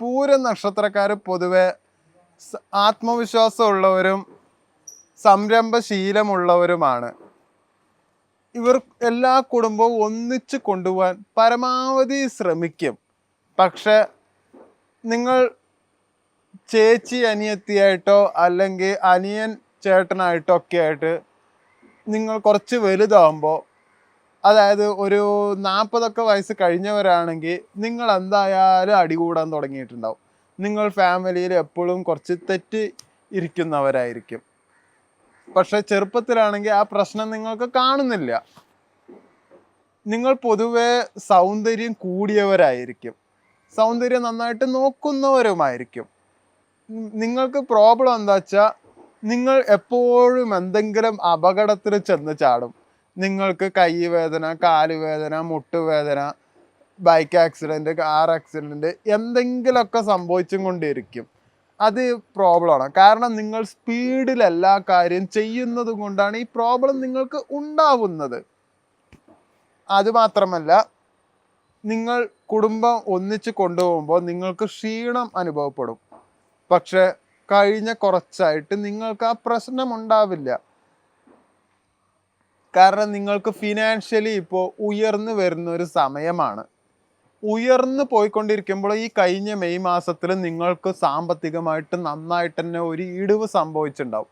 പൂര നക്ഷത്രക്കാർ പൊതുവെ ആത്മവിശ്വാസമുള്ളവരും സംരംഭശീലമുള്ളവരുമാണ്. ഇവർ എല്ലാ കുടുംബവും ഒന്നിച്ച് കൊണ്ടുപോകാൻ പരമാവധി ശ്രമിക്കും. പക്ഷെ നിങ്ങൾ ചേച്ചി അനിയത്തിയായിട്ടോ അല്ലെങ്കിൽ അനിയൻ ചേട്ടനായിട്ടോ ഒക്കെ ആയിട്ട് നിങ്ങൾ കുറച്ച് വലുതാവുമ്പോൾ അതായത് ഒരു നാൽപ്പതൊക്കെ വയസ്സ് കഴിഞ്ഞവരാണെങ്കിൽ നിങ്ങൾ എന്തായാലും അടി കൂടാൻ തുടങ്ങിയിട്ടുണ്ടാവും. നിങ്ങൾ ഫാമിലിയിൽ എപ്പോഴും കുറച്ച് തെറ്റ് ഇരിക്കുന്നവരായിരിക്കും. പക്ഷെ ചെറുപ്പത്തിലാണെങ്കിൽ ആ പ്രശ്നം നിങ്ങൾക്ക് കാണുന്നില്ല. നിങ്ങൾ പൊതുവെ സൗന്ദര്യം കൂടിയവരായിരിക്കും. സൗന്ദര്യം നന്നായിട്ട് നോക്കുന്നവരുമായിരിക്കും. നിങ്ങൾക്ക് പ്രോബ്ലം എന്താ വെച്ചാൽ നിങ്ങൾ എപ്പോഴും എന്തെങ്കിലും അപകടത്തിൽ ചെന്ന് ചാടും. നിങ്ങൾക്ക് കൈ വേദന കാൽ വേദന മുട്ടുവേദന ബൈക്ക് ആക്സിഡന്റ് കാർ ആക്സിഡന്റ് എന്തെങ്കിലുമൊക്കെ സംഭവിച്ചും കൊണ്ടിരിക്കും. അത് പ്രോബ്ലമാണ് കാരണം നിങ്ങൾ സ്പീഡിൽ എല്ലാ കാര്യം ചെയ്യുന്നത് കൊണ്ടാണ് ഈ പ്രോബ്ലം നിങ്ങൾക്ക് ഉണ്ടാവുന്നത്. അതുമാത്രമല്ല നിങ്ങൾ കുടുംബം ഒന്നിച്ച് കൊണ്ടുപോകുമ്പോൾ നിങ്ങൾക്ക് ക്ഷീണം അനുഭവപ്പെടും. പക്ഷെ കഴിഞ്ഞ കുറച്ചായിട്ട് നിങ്ങൾക്ക് ആ പ്രശ്നം ഉണ്ടാവില്ല. കാരണം നിങ്ങൾക്ക് ഫിനാൻഷ്യലി ഇപ്പോൾ ഉയർന്നു വരുന്ന ഒരു സമയമാണ്. ഉയർന്നു പോയിക്കൊണ്ടിരിക്കുമ്പോൾ ഈ കഴിഞ്ഞ മെയ് മാസത്തിൽ നിങ്ങൾക്ക് സാമ്പത്തികമായിട്ട് നന്നായിട്ട് തന്നെ ഒരു ഇടിവ് സംഭവിച്ചിട്ടുണ്ടാവും